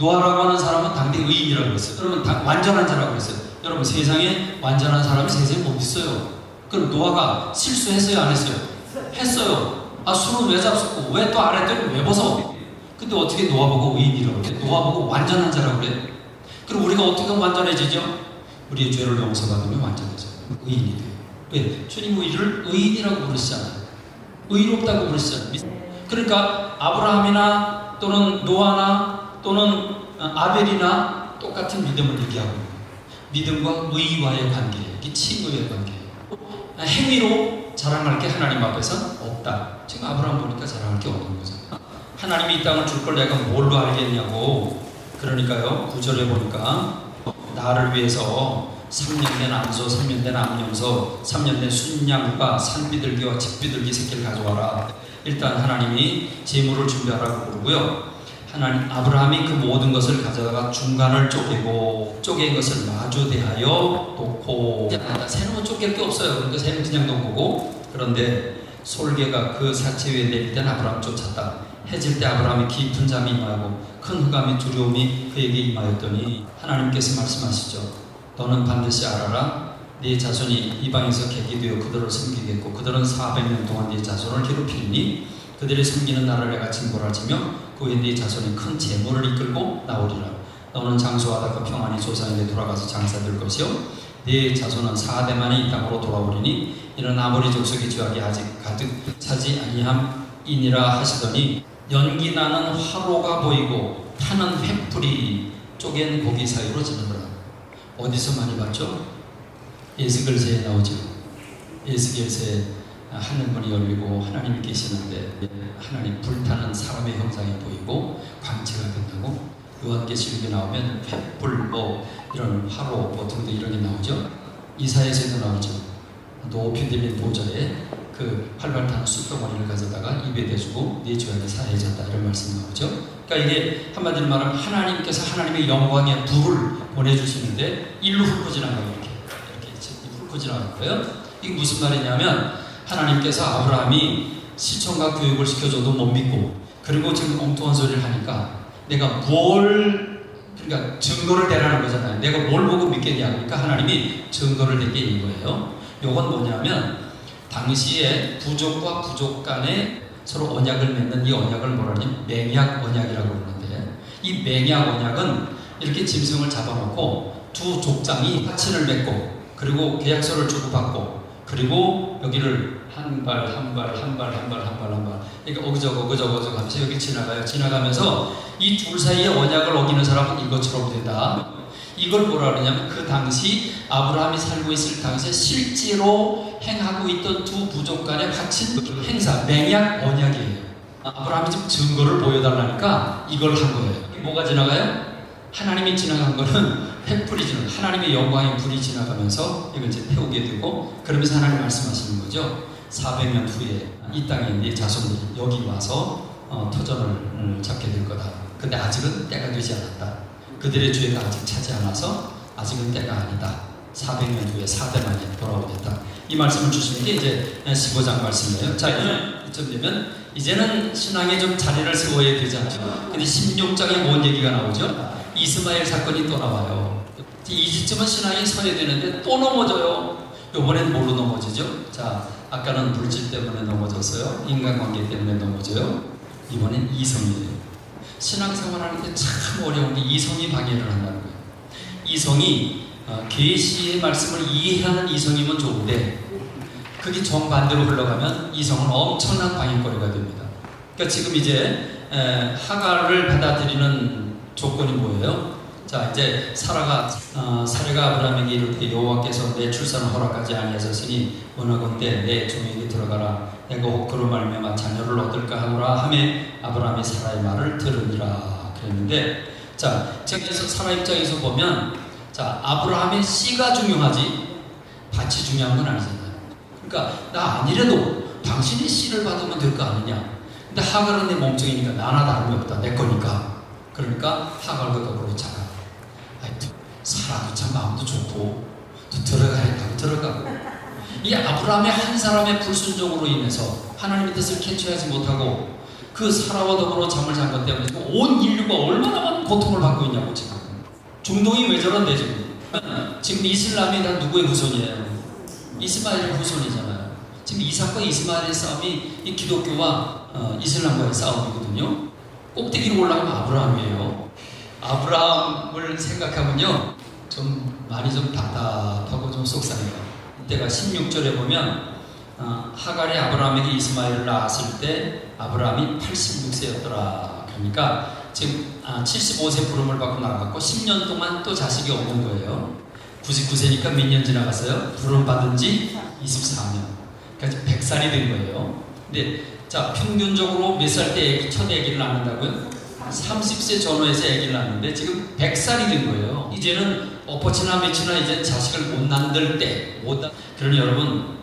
노아라고 하는 사람은 당대 의인이라고 그랬어요. 그러면 다 완전한 자라고 그랬어요. 여러분 세상에 완전한 사람이 세상에 못 있어요. 그럼 노아가 실수했어요, 안 했어요? 했어요. 아 술은 왜 잡수고 왜 또 안 했더니 왜 벗어? 근데 어떻게 노아 보고 의인이라고 그래? 노아 보고 완전한 자라고 그래? 그럼 우리가 어떻게 완전해지죠? 우리의 죄를 용서받으면 완전해져. 의인이 돼요. 왜? 주님 우리를 의인이라고 부르시잖아요. 의롭다고 부르시잖아요. 그러니까 아브라함이나 또는 노아나 또는 아벨이나 똑같은 믿음을 얘기하고. 믿음과 의와의 관계, 친구의 관계예요. 행위로 자랑할 게 하나님 앞에서 없다. 지금 아브라함 보니까 자랑할 게 없는 거죠. 하나님이 이 땅을 줄 걸 내가 뭘로 알겠냐고. 그러니까요, 구절에 보니까 나를 위해서 3년 된 암소, 3년 된 암염소, 3년 된 순양과 산비둘기와 집비둘기 새끼를 가져와라. 일단 하나님이 재물을 준비하라고 부르고요. 하나님 아브라함이 그 모든 것을 가져다가 중간을 쪼개고 쪼갠 것을 마주 대하여 놓고 새는 쪼갤 게 없어요. 그러니까 새는 그냥 놓은 거고 그런데 솔개가 그 사체 위에 내릴 땐 아브라함 쫓았다. 해질 때 아브라함이 깊은 잠이 임하고 큰 흑암이 두려움이 그에게 임하였더니 하나님께서 말씀하시죠. 너는 반드시 알아라. 네 자손이 이방에서 객이 되어 그들을 섬기겠고 그들은 400년 동안 네 자손을 괴롭히니 그들이 섬기는 나를 내가 징벌하지며 그 후에 네 자손이 큰 재물을 이끌고 나오리라. 너는 장수하다가 평안히 조상에게 돌아가서 장사될 것이요. 네 자손은 4대만이 이 땅으로 돌아오리니 이는 아무리 족속이 죄악이 아직 가득 차지 아니함이니라 하시더니 연기 나는 화로가 보이고 타는 횃불이 쪼갠 고기 사이로 지나더라. 어디서 많이 봤죠? 예스글세에 나오죠. 예스겔세에 하늘문이 열리고 하나님이 계시는데 하나님 불타는 사람의 형상이 보이고 광채가 빛나고 요한계시록에 나오면 횃불 뭐 이런 화로 뭐 등등 이런 게 나오죠. 이사야서에도 나오죠. 들린 보좌에 그 활발 타는 숯덩어리를 가져다가 입에 대주고 네 죄악이 사해졌다 이런 말씀 나오죠. 그러니까 이게 한마디로 말하면 하나님께서 하나님의 영광의 불을 보내주시는데 일로 훑고 지나가고 이렇게 이렇게 훑고 지나가는 거예요. 이게 무슨 말이냐면 하나님께서 아브라함이 시청과 교육을 시켜줘도 못 믿고 그리고 지금 엉뚱한 소리를 하니까 내가 뭘 그러니까 증거를 대라는 거잖아요. 내가 뭘 보고 믿겠냐 그러니까 하나님이 증거를 대게 있는 거예요. 요건 뭐냐면 당시에 부족과 부족 간에 서로 언약을 맺는 이 언약을 뭐라 하냐면 맹약 언약이라고 그러는데 이 맹약 언약은 이렇게 짐승을 잡아놓고 두 족장이 화친을 맺고 그리고 계약서를 주고받고 그리고 여기를 한 발 한 발 한 발 한 발 한 발 한 발. 그러니까 어그저그 어그저그 어그저그 하면서 여기 지나가요. 지나가면서 이 둘 사이의 언약을 어기는 사람은 이것처럼 된다. 이걸 뭐라 그러냐면 그 당시 아브라함이 살고 있을 당시에 실제로 행하고 있던 두 부족 간의 화친 행사 맹약 언약이에요. 아브라함이 지금 증거를 보여달라니까 이걸 한 거예요. 뭐가 지나가요? 하나님이 지나간 거는 횃불이 지나 하나님의 영광의 불이 지나가면서 이걸 이제 태우게 되고 그러면서 하나님 말씀하시는 거죠. 400년 후에 이 땅에 네 자손들이 여기 와서 어, 터전을 음, 잡게 될 거다. 근데 아직은 때가 되지 않았다. 그들의 죄가 아직 차지 않아서 아직은 때가 아니다. 400년 후에 4대만이 돌아오겠다. 이 말씀을 주시는 게 이제 15장 말씀이에요. 자, 이쯤 되면 이제는 신앙에 좀 자리를 세워야 되잖아요. 근데 16장에 뭔 얘기가 나오죠? 이스마엘 사건이 또 나와요. 이집쯤은 신앙이 서야 되는데 또 넘어져요. 요번엔 뭘로 넘어지죠? 자, 아까는 물질 때문에 넘어졌어요. 인간관계 때문에 넘어져요. 이번엔 이성이에요. 신앙생활 하는데 참 어려운 게 이성이 방해를 한다는 거예요. 이성이 어, 계시의 말씀을 이해하는 이성이면 좋은데 그게 정반대로 흘러가면 이성은 엄청난 방해거리가 됩니다. 그러니까 지금 이제 에, 하가를 받아들이는 조건이 뭐예요? 자 이제 사라가 어, 사례가 아브라함에게 이르되 여호와께서 내 출산을 허락하지 아니하셨으니 원하건대 내 종에게 들어가라 내가 혹 그로 말미암아 자녀를 얻을까 하노라 하매 아브라함이 사라의 말을 들으니라 그랬는데 자 저기서 사라 입장에서 보면 자 아브라함의 씨가 중요하지 밭이 중요한 건 아니잖아요. 그러니까 나 아니래도 당신이 씨를 받으면 될 거 아니냐. 근데 하갈은 내 몸종이니까 나나 다름이 없다 내 거니까. 그러니까 하갈과 더불어 자 가. 사람도 참 마음도 좋고 또 들어가야 하고 들어가고 이 아브라함의 한 사람의 불순종으로 인해서 하나님의 뜻을 캐치하지 못하고 그 사라와 더불어 잠을 잔 것 때문에 온 인류가 얼마나 많은 고통을 받고 있냐고 지금. 중동이 왜 저런데 지금? 지금 이슬람이 다 누구의 후손이에요? 이스마엘의 후손이잖아요. 지금 이삭과 이스마엘의 싸움이 이 기독교와 어, 이슬람과의 싸움이거든요. 꼭대기로 올라가면 아브라함이에요. 아브라함을 생각하면요. 좀 많이 좀 답답하고 좀 속상해요. 이때가 16절에 보면 어, 하갈이 아브라함에게 이스마엘을 낳았을 때 아브라함이 86세였더라. 그러니까 지금 아, 75세 부름을 받고 나갔고 10년 동안 또 자식이 없는 거예요. 99세니까 몇 년 지나갔어요? 부름 받은 지 24년. 그러니까 100살이 된 거예요. 근데 자 평균적으로 몇 살 때 애기, 첫 아기를 낳는다고요? 30세 전후에서 아기를 낳는데 지금 100살이 된 거예요. 이제는 엎어치나 며치나 이제 자식을 못 낳을 때, 못 낳... 그러니 여러분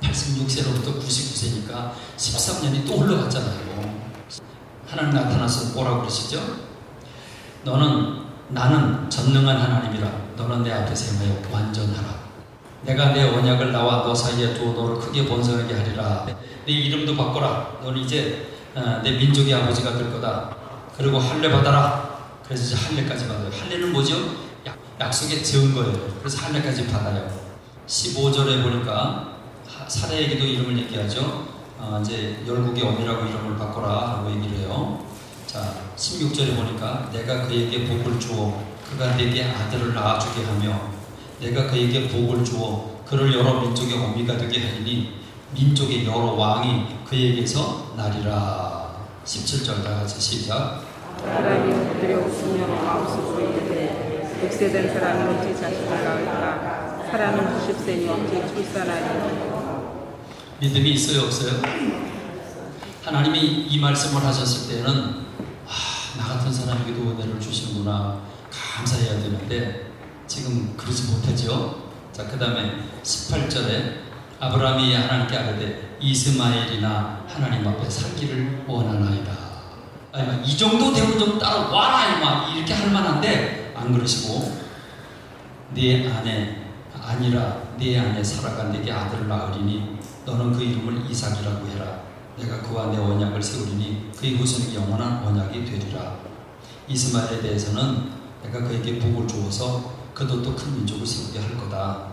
86세로부터 99세니까 13년이 또 올라갔잖아요. 하나님 나타나서 뭐라고 그러시죠? 너는 나는 전능한 하나님이라 너는 내 앞에서 행하여 완전하라. 내가 내 언약을 나와 너 사이에 두어 너를 크게 번성하게 하리라. 내 이름도 바꿔라. 너는 이제 어, 내 민족의 아버지가 될 거다. 그리고 할례 받아라. 그래서 이제 할례까지 받아요. 할례는 뭐죠? 약, 약속에 지은 거예요. 그래서 할례까지 받아요. 15절에 보니까 사례에게도 이름을 얘기하죠. 어, 이제 열국의 언이라고 이름을 바꿔라 라고 얘기를 해요. 자, 16절에 보니까 내가 그에게 복을 주어 그가 내게 아들을 낳아주게 하며 내가 그에게 복을 주어 그를 여러 민족의 어미가 되게 하리니 민족의 여러 왕이 그에게서 나리라 17절 다 같이 시작 백세된 사람은 어찌 자식을 낳을까 사람은 90세니 어찌 출산하리니 믿음이 있어요 없어요? 하나님이 이 말씀을 하셨을 때는 아, 나 같은 사람에게도 은혜를 주시는구나 감사해야 되는데 지금 그러지 못하죠. 자, 그 다음에 18절에 아브라함이 하나님께 아뢰되 이스마엘이나 하나님 앞에 살기를 원하나이다. 아니, 이 정도 되면 좀 따라와라 이렇게 할 만한데 안 그러시고 네 아내 아니라 네 아내 사라가 내게 아들을 낳으리니 너는 그 이름을 이삭이라고 해라. 내가 그와 내 언약을 세우리니 그의 후손이 영원한 언약이 되리라. 이스마엘에 대해서는 내가 그에게 복을 주어서 그도 또 큰 민족을 세우게 할 거다.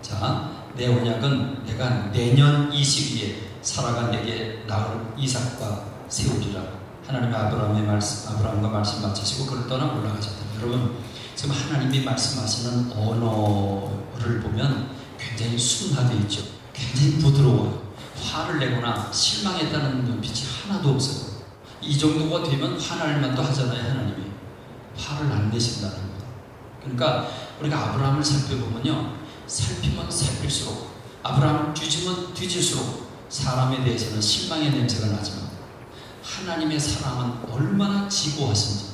자, 내 언약은 내가 내년 이 시기에 살아가 내게 낳을 이삭과 세우리라. 하나님의 아브라함의 말씀, 아브라함과 말씀 마치시고 그를 떠나 올라가셨다. 여러분, 지금 하나님이 말씀하시는 언어를 보면 굉장히 순하게 있죠. 굉장히 부드러워요. 화를 내거나 실망했다는 눈빛이 하나도 없어요. 이 정도가 되면 화날 만도 하잖아요, 하나님이. 화를 안 내신다는 거예요. 그러니까 우리가 아브라함을 살펴보면요. 살피면 살필수록 아브라함을 뒤지면 뒤질수록 사람에 대해서는 실망의 냄새가 나지만 하나님의 사랑은 얼마나 지고하신지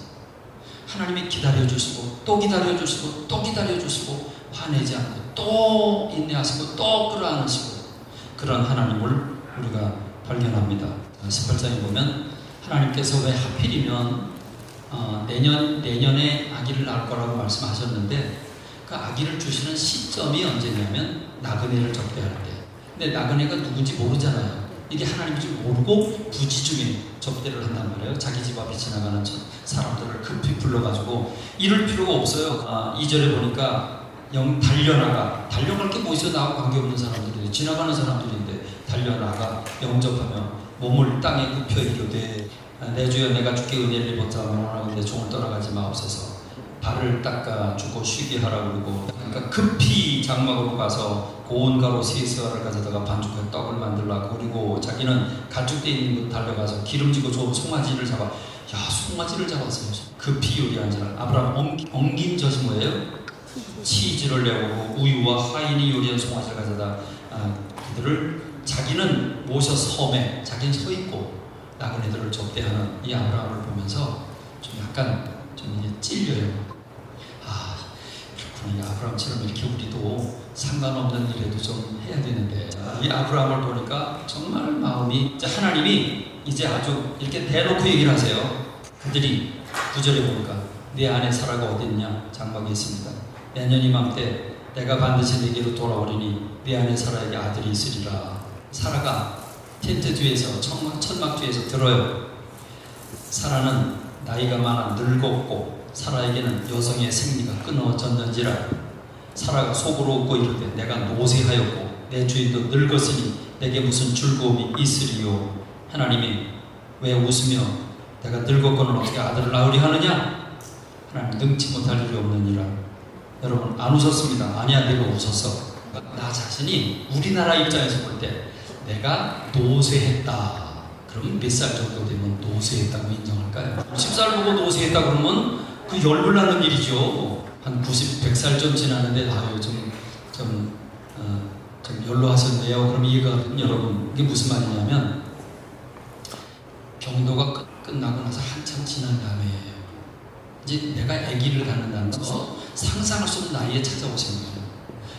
하나님이 기다려주시고 또 기다려주시고 또 기다려주시고 화내지 않고 또 인내하시고 또 끌어안으시고 그런 하나님을 우리가 발견합니다. 18장에 보면 하나님께서 왜 하필이면 어, 내년 내년에 아기를 낳을 거라고 말씀하셨는데 그 아기를 주시는 시점이 언제냐면 나그네를 접대할 때. 근데 나그네가 누군지 모르잖아요. 이게 하나님인 줄 모르고 부지 중에 접대를 한단 말이에요. 자기 집 앞에 지나가는 사람들을 급히 불러가지고 이럴 필요가 없어요. 아, 2절에 보니까 영 달려나가 달려갈 게 뭐 있어 나하고 관계없는 사람들이 지나가는 사람들인데 달려나가 영접하며 몸을 땅에 굽혀 이르되 아, 내 주여 내가 주께 은혜를 입었다 원하고 내 종을 떠나가지 마옵소서 발을 닦아 주고 쉬게 하라고 그러고 그러니까 급히 장막으로 가서 고운 가루 세스알을 가져다가 반죽해 떡을 만들라고 그리고 자기는 가축대 있는 곳 달려가서 기름지고 좋은 송아지를 잡아 야 송아지를 잡았어요 급히 요리한 자 아브라함 엉- 엉긴 젖이 뭐예요? 치즈를 내고 우유와 화인이 요리한 송아지를 가져다 아, 그들을 자기는 모셔 섬에 자기는 서 있고 나그네들을 접대하는 이 아브라함을 보면서 좀 약간 좀 이제 찔려요. 아이 아브라함처럼 이렇게 우리도 상관없는 일에도 좀 해야 되는데 이 아브라함을 보니까 정말 마음이 하나님이 이제 아주 이렇게 대놓고 얘기를 하세요. 그들이 구절에 보니까 내 안에 사라가 어디 있냐 장막에 있습니다. 내년 이맘때 내가 반드시 내게로 돌아오리니 내 안에 사라에게 아들이 있으리라. 사라가 텐트 뒤에서 천막, 천막 뒤에서 들어요. 사라는 나이가 많아 늙었고 사라에게는 여성의 생리가 끊어졌는지라 사라가 속으로 웃고 이르되 내가 노쇠하였고 내 주인도 늙었으니 내게 무슨 즐거움이 있으리요? 하나님이 왜 웃으며 내가 늙었거는 어떻게 아들을 낳으리 하느냐? 하나님 능치 못할 일이 없느니라. 여러분 안 웃었습니다. 아니야 내가 웃었어. 나 자신이 우리나라 입장에서 볼 때 내가 노쇠했다. 그러면 몇 살 정도 되면 노쇠했다고 인정할까요? 10살 보고 노쇠했다 그러면 그 열불 나는 일이죠. 한 90, 100살 좀 지났는데 아유 좀, 좀, 어, 좀 연로하셨네요. 그럼 이해가 여러분. 이게 무슨 말이냐면 병도가 끝, 끝나고 나서 한참 지난 다음에 이제 내가 아기를 갖는다는 거 상상할 수 없는 나이에 찾아오시는 거예요.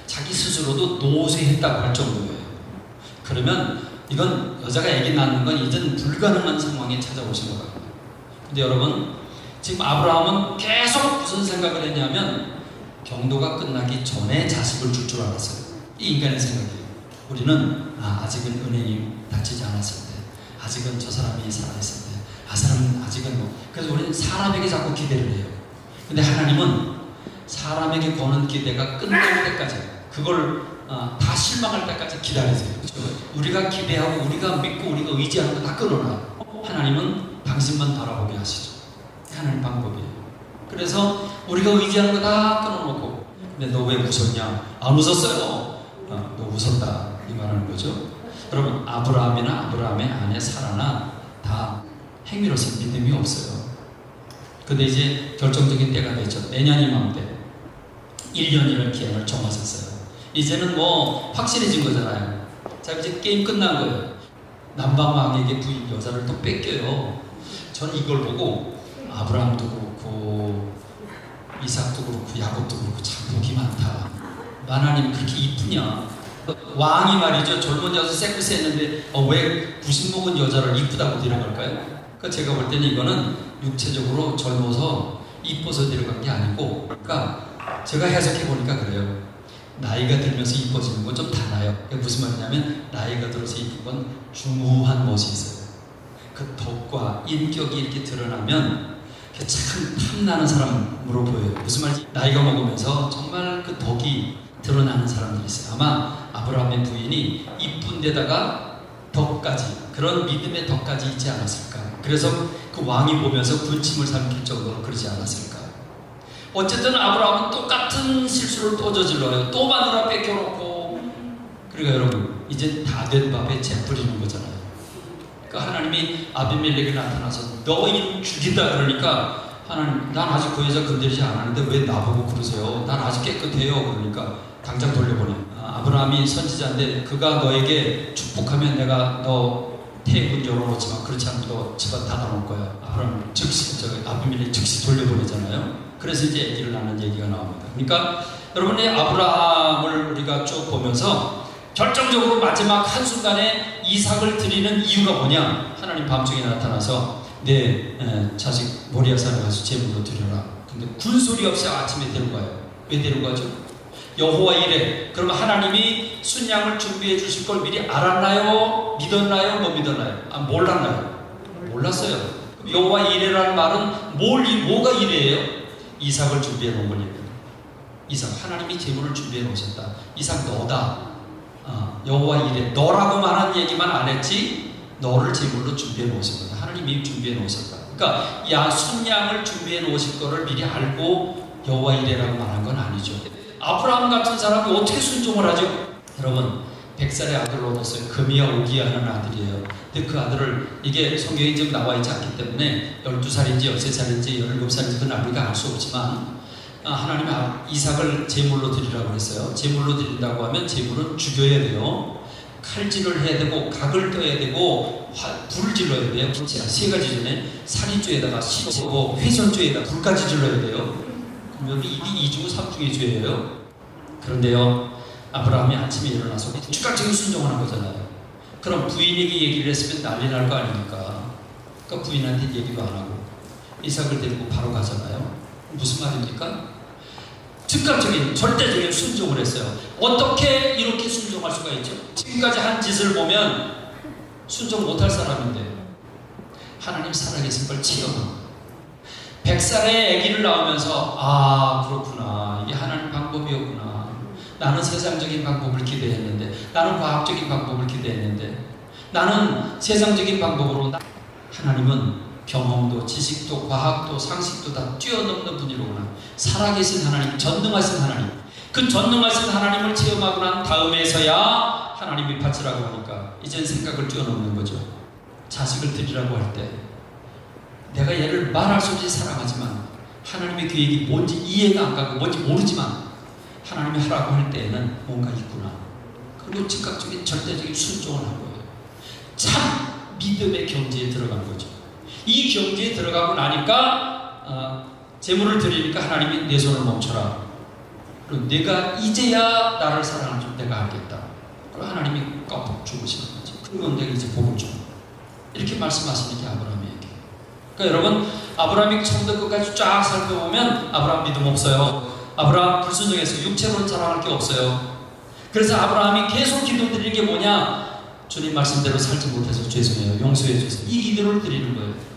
자기 스스로도 노쇠했다고 할 정도예요. 그러면 이건 여자가 아기 낳는 건 이젠 불가능한 상황에 찾아오신 것 같아요. 근데 여러분 지금 아브라함은 계속 무슨 생각을 했냐면 경도가 끝나기 전에 자식을 줄 줄 알았어요. 이 인간의 생각이에요. 우리는 아, 아직은 은행이 다치지 않았을 때, 아직은 저 사람이 살아있을 때, 아 사람은 아직은 뭐 그래서 우리는 사람에게 자꾸 기대를 해요. 근데 하나님은 사람에게 거는 기대가 끝날 때까지 그걸 아, 다 실망할 때까지 기다리세요. 우리가 기대하고 우리가 믿고 우리가 의지하는 거 다 끊어놔. 하나님은 당신만 바라보게 하시죠. 하나님 방법이에요. 그래서 우리가 의지하는 거 다 끊어놓고 근데 너 왜 웃었냐? 안 웃었어요. 어, 너 웃었다 이 말하는 거죠. 여러분 아브라함이나 아브라함의 아내 사라나 다 행위로서 믿음이 없어요. 근데 이제 결정적인 때가 됐죠. 내년 이맘때 1년이라는 기한을 정하셨어요. 이제는 뭐 확실해진 거잖아요. 자 이제 게임 끝난 거예요. 남방왕에게 부인 여자를 또 뺏겨요. 전 이걸 보고 아브라함도 그렇고 이삭도 그렇고 야곱도 그렇고 참 복이 많다. 하나님 그렇게 이쁘냐? 왕이 말이죠. 젊은 여자 세크스 했는데 어, 왜 90 먹은 여자를 이쁘다고 데려갈까요? 그러니까 제가 볼 때는 이거는 육체적으로 젊어서 이뻐서 데려간 게 아니고 그러니까 제가 해석해 보니까 그래요. 나이가 들면서 이뻐지는 건 좀 달라요. 무슨 말이냐면 나이가 들어서 이쁜 건 중후한 멋이 있어요. 그 덕과 인격이 이렇게 드러나면 참 탐나는 사람으로 보여요. 무슨 말인지 나이가 먹으면서 정말 그 덕이 드러나는 사람들이 있어요. 아마 아브라함의 부인이 이쁜 데다가 덕까지 그런 믿음의 덕까지 있지 않았을까. 그래서 그 왕이 보면서 군침을 삼킬 정도로 그러지 않았을까. 어쨌든 아브라함은 똑같은 실수를 또 저질러요. 또 마누라 뺏겨놓고. 그러니까 여러분 이제 다 된 밥에 재 뿌리는 거잖아요. 그러니까 하나님이 아비멜렉에 나타나서 너 이름 죽인다 그러니까 하나님 난 아직 그 여자 건드리지 않았는데 왜 나보고 그러세요? 난 아직 깨끗해요. 그러니까 당장 돌려보내. 아, 아브라함이 선지자인데 그가 너에게 축복하면 내가 너 태군 열어놓지만 그렇지 않으면 너 집안 닫아놓을 거야. 아브라함 즉시 저 아비멜렉 즉시 돌려보내잖아요. 그래서 이제 얘기를 나는 얘기가 나옵니다. 그러니까 여러분이 아브라함을 우리가 쭉 보면서 결정적으로 마지막 한순간에 이삭을 드리는 이유가 뭐냐? 하나님 밤중에 나타나서 내 에, 자식 모리아산에 가서 제물로 드려라. 근데 군소리 없이 아침에 데려가요. 왜 데려가죠? 여호와 이래. 그러면 하나님이 순양을 준비해 주실 걸 미리 알았나요? 믿었나요? 못 믿었나요? 아, 몰랐나요? 몰랐어요. 여호와 이래라는 말은 뭘, 이- 뭐가 이래예요? 이삭을 준비해 놓은 거니까. 이삭, 하나님이 제물을 준비해 놓으셨다. 이삭 너다. 아, 여호와 이래 너라고 말한 얘기만 안 했지 너를 제물로 준비해 놓으신 거다. 하나님이 준비해 놓으셨다. 그러니까 야 순양을 준비해 놓으실 거를 미리 알고 여호와 이래라고 말한 건 아니죠. 아브라함 같은 사람이 어떻게 순종을 하죠? 여러분 100살의 아들을 얻었어요. 금이야 오기야 하는 아들이에요. 근데 그 아들을 이게 성경에 지금 나와 있지 않기 때문에 12살인지 13살인지 17살인지 그 나이가 알 수 없지만 아, 하나님이 아- 이삭을 제물로 드리라고 했어요. 제물로 드린다고 하면 제물은 죽여야 돼요. 칼질을 해야 되고 각을 떠야 되고 화- 불을 질러야 돼요. 자, 세 가지 전에 살인죄에다가 시체고 훼손죄에다 불까지 질러야 돼요. 여기 이게 2중 3중의 죄예요. 그런데요. 아브라함이 아침에 일어나서 즉각적인 순종하는 거잖아요. 그럼 부인에게 얘기를 했으면 난리 날 거 아닙니까? 그러니까 부인한테 얘기도 안 하고 이삭을 데리고 바로 가잖아요. 무슨 말입니까? 즉각적인 절대적인 순종을 했어요. 어떻게 이렇게 순종할 수가 있죠? 지금까지 한 짓을 보면 순종 못할 사람인데 하나님 살아계신 걸 체험한. 백살의 아기를 낳으면서 아 그렇구나 이게 하나님 방법이었구나 나는 세상적인 방법을 기대했는데 나는 과학적인 방법을 기대했는데 나는 세상적인 방법으로 나- 하나님은 경험도 지식도 과학도 상식도 다 뛰어넘는 분이로구나 살아계신 하나님 전능하신 하나님 그 전능하신 하나님을 체험하고 난 다음에서야 하나님이 바치라고 하니까 이젠 생각을 뛰어넘는 거죠 자식을 드리라고 할 때 내가 얘를 말할 수 없이 사랑하지만 하나님의 계획이 뭔지 이해가 안 가고 뭔지 모르지만 하나님이 하라고 할 때에는 뭔가 있구나. 그리고 즉각적인 절대적인 순종을 한 거예요. 참 믿음의 경지에 들어간 거죠. 이 경지에 들어가고 나니까 어, 제물을 드리니까 하나님이 내 손을 멈춰라. 그리고 내가 이제야 나를 사랑을 좀 내가 알겠다. 그리고 하나님이 깜빡 죽으시는 거죠. 그러면 내가 이제 복을 줘. 이렇게 말씀하시는 게 아브라함에게. 그러니까 여러분 아브라함이 처음부터 끝까지 쫙 살펴보면 아브라함 믿음 없어요. 아브라함 불순종해서 육체로는 자랑할 게 없어요. 그래서 아브라함이 계속 기도 드리는 게 뭐냐? 주님 말씀대로 살지 못해서 죄송해요. 용서해 주세요. 이 기도를 드리는 거예요.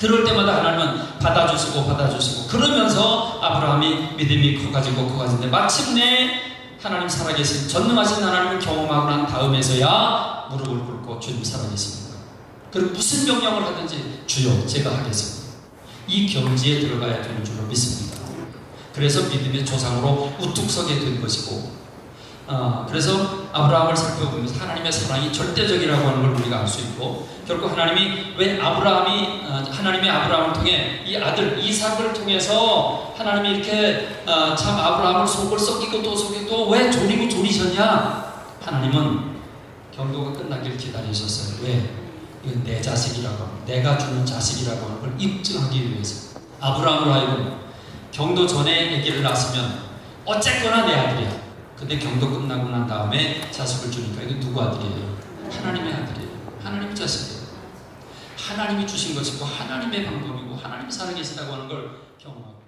그럴 때마다 하나님은 받아주시고 받아주시고 그러면서 아브라함이 믿음이 커가지고 커가지는데 마침내 하나님 살아계신 전능하신 하나님을 경험하고 난 다음에서야 무릎을 꿇고 주님 살아계십니다. 그리고 무슨 명령을 하든지 주여 제가 하겠습니다. 이 경지에 들어가야 되는 줄로 믿습니다. 그래서 믿음의 조상으로 우뚝 서게 된 것이고 어, 그래서 아브라함을 살펴보면서 하나님의 사랑이 절대적이라고 하는 걸 우리가 알 수 있고 결국 하나님이 왜 아브라함이 어, 하나님의 아브라함을 통해 이 아들 이삭을 통해서 하나님이 이렇게 어, 참 아브라함을 속을 썩이고 또 속이고 왜 조리고 조리셨냐? 하나님은 경도가 끝나길 기다리셨어요. 왜? 이건 내 자식이라고 내가 주는 자식이라고 하는 걸 입증하기 위해서. 아브라함으로 하여금 경도 전에 아기를 낳았으면 어쨌거나 내 아들이야 근데 경도 끝나고 난 다음에 자식을 주니까 이거 누구 아들이에요? 하나님의 아들이에요. 하나님 자식이에요. 하나님이 주신 것이고 하나님의 방법이고 하나님이 살아계시다고 하는 걸 경험하고